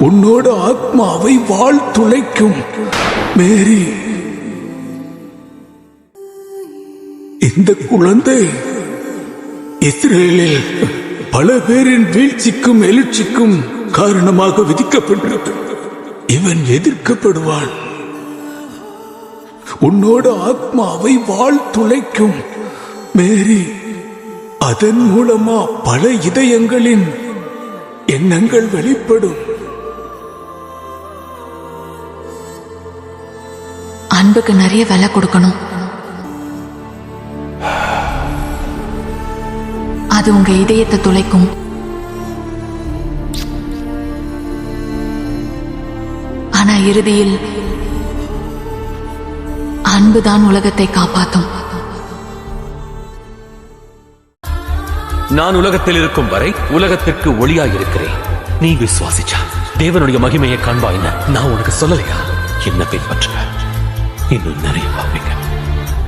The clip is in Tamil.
உன்னோட ஆத்மாவை வாழ் துளைக்கும். மேரி. இந்த குழந்தை இஸ்ரேலில் பல பேரின் வீழ்ச்சிக்கும் எழுச்சிக்கும் காரணமாக விதிக்கப்பட்டிருக்கு. இவன் எதிர்க்கப்படுவான் உன்னோட ஆத்மாவை வாழ் துளைக்கும். மேரி. அதன் மூலமா பல இதயங்களின் எண்ணங்கள் வெளிப்படும். அன்புக்கு நிறைய விலை கொடுக்கணும். அது உங்க இதயத்தை துளைக்கும். ஆனா இறுதியில் அன்புதான் உலகத்தை காப்பாத்தும். நான் உலகத்தில் இருக்கும் வரை உலகத்திற்கு ஒளியாய் இருக்கிறேன். நீ விசுவாசிச்சா? தேவனுடைய மகிமையை காண்பாய் நான் உனக்கு சொல்லலையா? என்ன பின்பற்றுவேன் in una riva